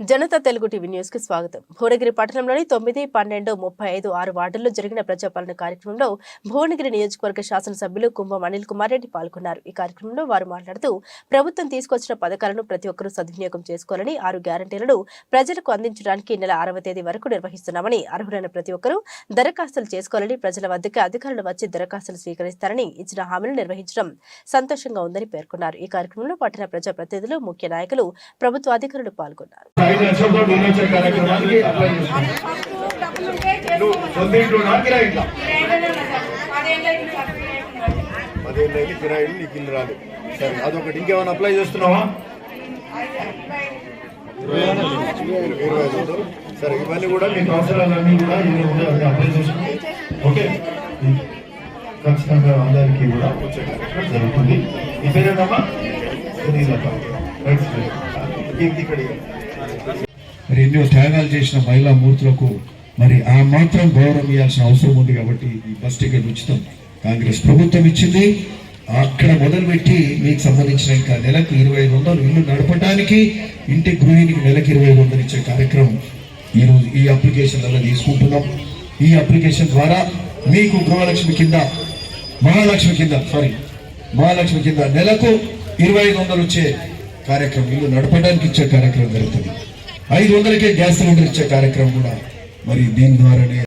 Janata Telugu TV న్యూస్కి స్వాగతం. భువనగిరి పట్టణంలోని తొమ్మిది పన్నెండు ముప్పై ఐదు ఆరు వార్డుల్లో జరిగిన ప్రజాపాలన కార్యక్రమంలో భువనగిరి నియోజకవర్గ శాసనసభ్యులు కుంభం అనిల్ కుమార్ రెడ్డి పాల్గొన్నారు. ఈ కార్యక్రమంలో వారు మాట్లాడుతూ ప్రభుత్వం తీసుకొచ్చిన పథకాలను ప్రతి ఒక్కరూ సద్వినియోగం చేసుకోవాలని ఆరు గ్యారంటీలను ప్రజలకు అందించడానికి నెల ఆరవ తేదీ వరకు నిర్వహిస్తున్నామని అర్హులైన ప్రతి ఒక్కరూ దరఖాస్తులు చేసుకోవాలని ప్రజల వద్దకు అధికారులు వచ్చి దరఖాస్తులు స్వీకరిస్తారని ఇచ్చిన హామీలు నిర్వహించడం సంతోషంగా ఉందని పేర్కొన్నారు. ఈ కార్యక్రమంలో పట్టణ ప్రజాప్రతినిధులు ముఖ్య నాయకులు ప్రభుత్వ అధికారులు పాల్గొన్నారు. ఐదు లక్షలతో కార్యక్రమానికి అప్లై చేసుకోండి నువ్వు సొంత పదిహేను అయితే కిరాయిలు నీకు ఇల్లు రాదు సరే అదొకటి ఇంకేమైనా అప్లై చేస్తున్నావా ఇరవై ఐదు సరే ఇవన్నీ కూడా మీకు అవసరాలన్నీ కూడా అవి అప్లై చేసుకుని ఓకే ఖచ్చితంగా అందరికీ కూడా వచ్చే కార్యక్రమం జరుగుతుంది ఈ రైట్ ఇక్కడ మరి ఎన్నో త్యాగాలు చేసిన మహిళా మూర్తులకు మరి ఆ మాత్రం గౌరవం ఇవ్వాల్సిన అవసరం ఉంది కాబట్టి ఈ బస్ టికెట్ ఉచితం. కాంగ్రెస్ ప్రభుత్వం ఇచ్చింది. అక్కడ మొదలుపెట్టి మీకు సంబంధించిన ఇంకా నెలకు ఇరవై ఐదు వందలు ఇల్లు నడపడానికి ఇంటి గృహిణికి నెలకు ఇరవై ఐదు వందలు ఇచ్చే కార్యక్రమం ఈరోజు ఈ అప్లికేషన్లలో తీసుకుంటున్నాం. ఈ అప్లికేషన్ ద్వారా మీకు గృహలక్ష్మి కింద మహాలక్ష్మి కింద సారీ మహాలక్ష్మి కింద నెలకు ఇరవై ఐదు వందలు వచ్చే కార్యక్రమం ఇల్లు నడపడానికి ఇచ్చే కార్యక్రమం జరుగుతుంది. ఐదు వందలకే గ్యాస్ సిలిండర్ ఇచ్చే కార్యక్రమం కూడా మరి దీని ద్వారానే